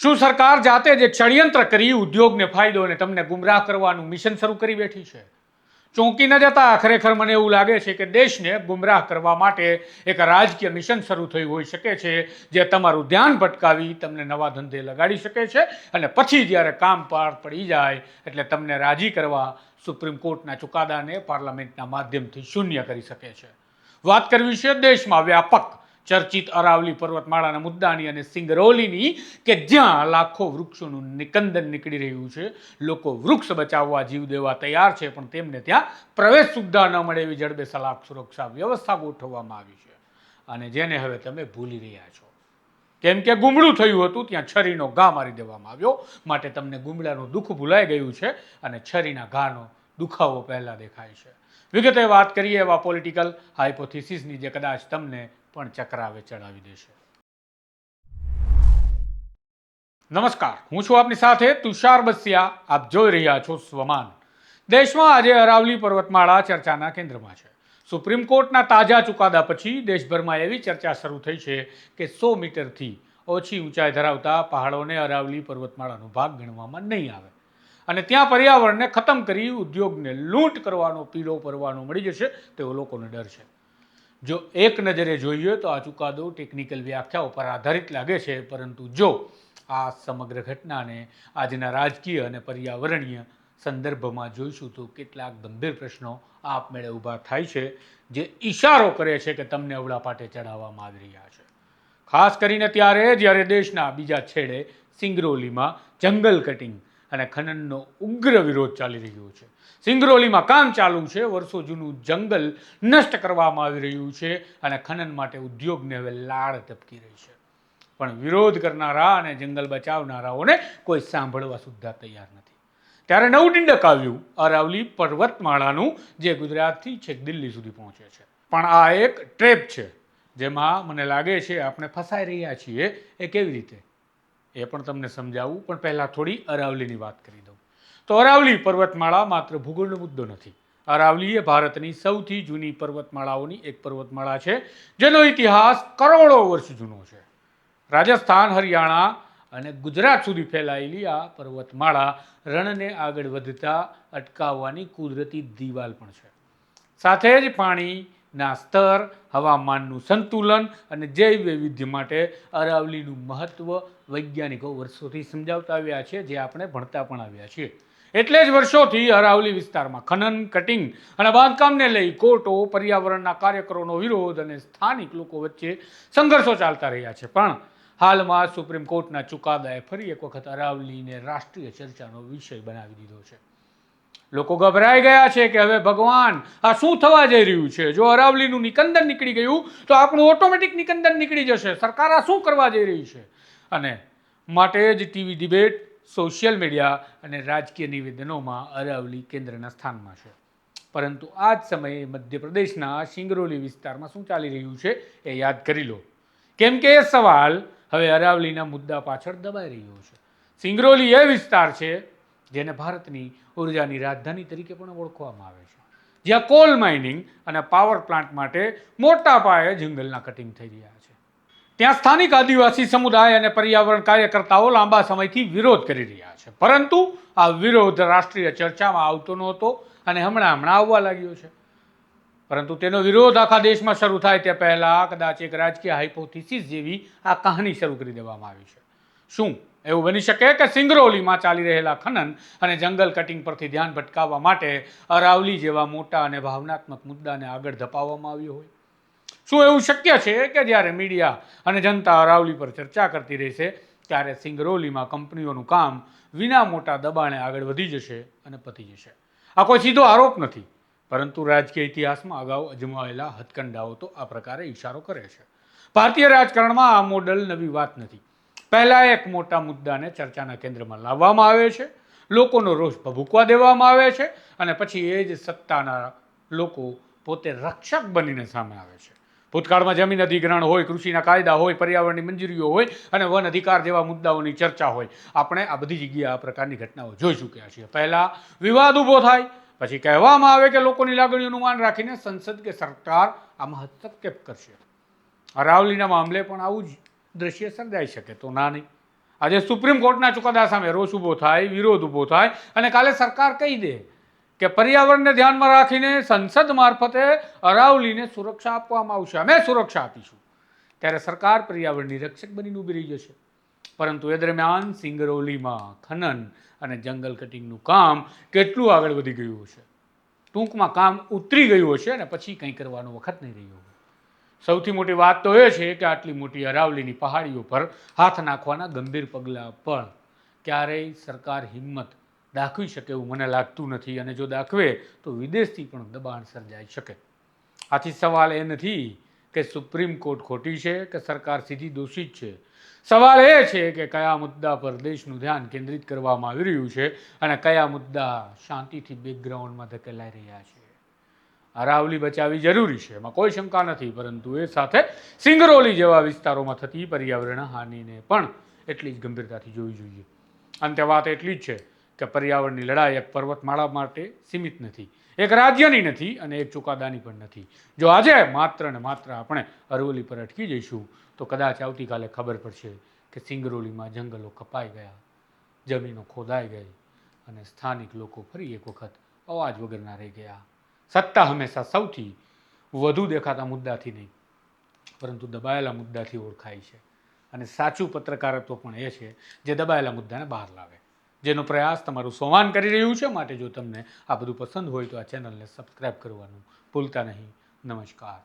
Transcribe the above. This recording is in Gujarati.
શું સરકાર જાતે જે ષડયંત્ર કરી, ઉદ્યોગને ફાયદો અને તમને ગુમરાહ કરવાનું મિશન શરૂ કરી બેઠી છે? ચોંકી ન જતા ખરેખર મને એવું લાગે છે કે દેશને ગુમરાહ કરવા માટે એક રાજકીય મિશન શરૂ થયું હોઈ શકે છે, જે તમારું ધ્યાન ભટકાવી તમને નવા ધંધે લગાડી શકે છે અને પછી જ્યારે કામ પાર પડી જાય એટલે તમને રાજી કરવા સુપ્રીમ કોર્ટના ચુકાદાને પાર્લામેન્ટના માધ્યમથી શૂન્ય કરી શકે છે. વાત કરવી છે દેશમાં વ્યાપક ચર્ચિત અરાવલી પર્વતમાળાના મુદ્દાની અને સિંગરૌલીની કે જ્યાં લાખો વૃક્ષોનું નિકંદન નીકળી રહ્યું છે, લોકો વૃક્ષ બચાવવા જીવ દેવા તૈયાર છે, પણ તેમને ત્યાં પ્રવેશ સુવિધા ન મળે એવી જડબે સલાક સુરક્ષા વ્યવસ્થા ગોઠવવામાં આવી છે. અને જેને હવે તમે ભૂલી રહ્યા છો. કેમ કે ગુમડું થયું હતું, ત્યાં છરીનો ઘા મારી દેવામાં આવ્યો. માટે તમને ગુમડાનું દુઃખ ભૂલાઈ ગયું છે અને છરીના ઘાનો દુખાવો પહેલાં દેખાય છે. વિગતે વાત કરીએ એવા પોલિટિકલ હાઇપોથિસિસની જે કદાચ તમને પણ ચક્રાવે ચડાવી દેશે. નમસ્કાર, હું છું આપની સાથે તુષાર બસિયા. આપ જોઈ રહ્યા છો સ્વમાન. દેશમાં આજે અરાવલી પર્વતમાળા ચર્ચાના કેન્દ્રમાં છે. સુપ્રીમ કોર્ટના તાજા ચુકાદા પછી દેશભરમાં એવી ચર્ચા શરૂ થઈ છે કે સો મીટરથી ઓછી ઊંચાઈ ધરાવતા પહાડોને અરાવલી પર્વતમાળાનો ભાગ ગણવામાં નહીં આવે. અને ત્યાં પર્યાવરણને ખતમ કરી ઉદ્યોગને લૂંટ કરવાનો, પીળો પરવાનો મળી જશે તેવો લોકોને ડર છે. જો એક નજરે જોઈએ તો આ ચુકાદો ટેકનિકલ વ્યાખ્યાઓ પર આધારિત લાગે છે, પરંતુ જો આ સમગ્ર ઘટનાને આજના રાજકીય અને પર્યાવરણીય સંદર્ભમાં જોઈશું તો કેટલાક ગંભીર પ્રશ્નો આપમેળે ઊભા થાય છે, જે ઈશારો કરે છે કે તમને અવળા પાટે ચડાવવામાં આવી રહ્યા છે. ખાસ કરીને ત્યારે જ્યારે દેશના બીજા છેડે સિંગરોલીમાં જંગલ કટિંગ અને ખનનનો ઉગ્ર વિરોધ ચાલી રહ્યો છે. સિંગરોલીમાં કામ ચાલુ છે. વર્ષો જૂનું જંગલ નષ્ટ કરવામાં આવી રહ્યું છે અને ખનન માટે ઉદ્યોગને હવે લાળ ટપકી રહી છે. પણ વિરોધ કરનારા અને જંગલ બચાવનારાઓને કોઈ સાંભળવા સુદ્ધા તૈયાર નથી. ત્યારે નવું ડિંડક આવ્યું. અરાવલી પર્વતમાળાનું, જે ગુજરાતથી છેક દિલ્હી સુધી પહોંચે છે. પણ આ એક ટ્રેપ છે. જેમાં મને લાગે છે આપણે ફસાઈ રહ્યા છીએ. એ કેવી રીતે? એ પણ તમને સમજાવું, પણ પહેલાં થોડી અરાવલીની વાત કરી દઉં. તો અરાવલી પર્વતમાળા માત્ર ભૂગોળનો મુદ્દો નથી. અરાવલી એ ભારતની સૌથી જૂની પર્વતમાળાઓની એક પર્વતમાળા છે, જેનો ઇતિહાસ કરોડો વર્ષ જૂનો છે. રાજસ્થાન, હરિયાણા અને ગુજરાત સુધી ફેલાયેલી આ પર્વતમાળા રણને આગળ વધતા અટકાવવાની કુદરતી દિવાલ પણ છે. સાથે જ પાણીના સ્તર, હવામાનનું સંતુલન અને જૈવ વૈવિધ્ય માટે અરાવલીનું મહત્ત્વ વૈજ્ઞાનિકો વર્ષોથી સમજાવતા આવ્યા છે, જે આપણે ભણતા પણ આવ્યા છીએ. એટલે જ વર્ષોથી અરાવલી વિસ્તારમાં ખનન, કટિંગ અને બાંધકામને લઈ કોર્ટો, પર્યાવરણના કાર્યકરોનો વિરોધ અને સ્થાનિક લોકો વચ્ચે સંઘર્ષો ચાલતા રહ્યા છે. પણ હાલમાં સુપ્રીમ કોર્ટના ચુકાદાએ ફરી એક વખત અરાવલીને રાષ્ટ્રીય ચર્ચાનો વિષય બનાવી દીધો છે. લોકો ગભરાઈ ગયા છે કે હવે ભગવાન, આ શું થવા જઈ રહ્યું છે? જો અરાવલીનું નિકંદન નીકળી ગયું, તો આપણું ઓટોમેટિક નિકંદન નીકળી જશે. સરકાર આ શું કરવા જઈ રહી છે? અને માટે જ ટીવી ડિબેટ, સોશિયલ મીડિયા અને રાજકીય નિવેદનોમાં અરાવલી કેન્દ્રના સ્થાનમાં છે. પરંતુ આ જ સમયે મધ્યપ્રદેશના સિંગરોલી વિસ્તારમાં શું ચાલી રહ્યું છે એ યાદ કરી લો. કેમ કે એ સવાલ હવે અરાવલીના મુદ્દા પાછળ દબાઈ રહ્યો છે. સિંગરોલી એ વિસ્તાર છે જેને ભારતની ઉર્જાની રાજધાની તરીકે પણ ઓળખવામાં આવે છે. જ્યાં કોલ માઇનિંગ અને પાવર પ્લાન્ટ માટે મોટા પાયે જંગલના કટિંગ થઈ રહ્યા છે. ત્યાં સ્થાનિક આદિવાસી સમુદાય અને પર્યાવરણ કાર્યકર્તાઓ લાંબા સમયથી વિરોધ કરી રહ્યા છે. પરંતુ આ વિરોધ રાષ્ટ્રીય ચર્ચામાં આવતો નહોતો અને હમણાં હમણાં આવવા લાગ્યો છે. પરંતુ તેનો વિરોધ આખા દેશમાં શરૂ થાય તે પહેલાં કદાચ એક રાજકીય હાઇપોથિસિસ જેવી આ કહાની શરૂ કરી દેવામાં આવી છે. શું? એવું બની શકે કે સિંગરૌલીમાં ચાલી રહેલા ખનન અને જંગલ કટિંગ પરથી ધ્યાન ભટકાવવા માટે અરાવલી જેવા મોટા અને ભાવનાત્મક મુદ્દાને આગળ ધપાવવામાં આવ્યો હોય. શું એવું શક્ય છે કે જ્યારે મીડિયા અને જનતા અરાવલી પર ચર્ચા કરતી રહેશે, ત્યારે સિંગરૌલીમાં કંપનીઓનું કામ વિના મોટા દબાણે આગળ વધી જશે અને પતી જશે? આ કોઈ સીધો આરોપ નથી, પરંતુ રાજકીય ઇતિહાસમાં અગાઉ અજમાવેલા હથકંડાઓ તો આ પ્રકારે ઇશારો કરે છે. ભારતીય રાજકારણમાં આ મોડલ નવી વાત નથી. પહેલા એક મોટા મુદ્દાને ચર્ચાના કેન્દ્રમાં લાવવામાં આવે છે. લોકોનો રોષ ભભૂકવા દેવામાં આવે છે અને પછી એ જ સત્તાના લોકો પોતે રક્ષક બનીને સામે આવે છે. ભૂતકાળમાં જમીન અધિગ્રહણ હોય, કૃષિના કાયદા હોય, પર્યાવરણની મંજૂરીઓ હોય અને વન અધિકાર જેવા મુદ્દાઓની ચર્ચા હોય. આપણે આ બધી જગ્યાએ આ પ્રકારની ઘટનાઓ જોઈ ચૂક્યા છીએ. પહેલાં વિવાદ ઊભો થાય, પછી કહેવામાં આવે કે લોકોની લાગણીઓનું માન રાખીને સંસદ કે સરકાર આમાં હસ્તક્ષેપ કરશે. અરાવલીના મામલે પણ આવું જ દ્રશ્ય સર્જાઈ શકે તો ના નહીં. આજે સુપ્રીમ કોર્ટના ચુકાદા સામે રોષ ઊભો થાય, વિરોધ ઊભો થાય અને કાલે સરકાર કહી દે કે પર્યાવરણને ધ્યાનમાં રાખીને સંસદ મારફતે અરાવલીને સુરક્ષા આપવામાં આવશે. અમે સુરક્ષા આપીશું. ત્યારે સરકાર પર્યાવરણની રક્ષક બનીને ઊભી રહી જશે. પરંતુ એ દરમિયાન સિંગરૌલીમાં ખનન અને જંગલ કટિંગનું કામ કેટલું આગળ વધી ગયું હશે? ટૂંકમાં કામ ઉતરી ગયું હશે અને પછી કંઈ કરવાનો વખત નહીં રહ્યો સૌથી મોટી વાત તો એ છે કે આટલી મોટી અરાવલીની પહાડીઓ પર હાથ નાખવાના ગંભીર પગલાં પણ ક્યારેય સરકાર હિંમત દાખવી શકે એવું મને લાગતું નથી. અને જો દાખવે તો વિદેશથી પણ દબાણ સર્જાઈ શકે. આથી સવાલ એ નથી કે સુપ્રીમ કોર્ટ ખોટી છે કે સરકાર સીધી દોષિત છે? સવાલ એ છે કે કયા મુદ્દા પર દેશનું ધ્યાન કેન્દ્રિત કરવામાં આવી રહ્યું છે અને કયા મુદ્દા શાંતિથી બેકગ્રાઉન્ડમાં ધકેલાઈ રહ્યા છે? અરાવલી બચાવવી જરૂરી છે. એમાં કોઈ શંકા નથી, પરંતુ એ સાથે સિંગરોલી જેવા વિસ્તારોમાં થતી પર્યાવરણ હાનિને પણ એટલી જ ગંભીરતાથી જોવી જોઈએ. અંતે વાત એટલી જ છે કે પર્યાવરણની લડાઈ એક પર્વતમાળા માટે સીમિત નથી. એક રાજ્યની નથી અને એક ચુકાદાની પણ નથી. જો આજે માત્ર ને માત્ર આપણે અરવલી પર અટકી જઈશું, તો કદાચ આવતીકાલે ખબર પડશે કે સિંગરોલીમાં જંગલો કપાઈ ગયા, જમીનો ખોદાઈ ગઈ અને સ્થાનિક લોકો ફરી એક વખત અવાજ વગરના રહી ગયા. સત્તા હંમેશા સૌથી વધુ દેખાતા મુદ્દાથી નહીં, પરંતુ દબાયેલા મુદ્દાથી ઓળખાય છે. અને સાચું પત્રકારત્વ પણ એ છે જે દબાયેલા મુદ્દાને બહાર લાવે. જેનો પ્રયાસ તમારું સંવાન કરી રહ્યું છે માટે જો તમને આ બધું પસંદ હોય તો આ ચેનલને સબસ્ક્રાઈબ કરવાનું ભૂલતા નહીં. નમસ્કાર.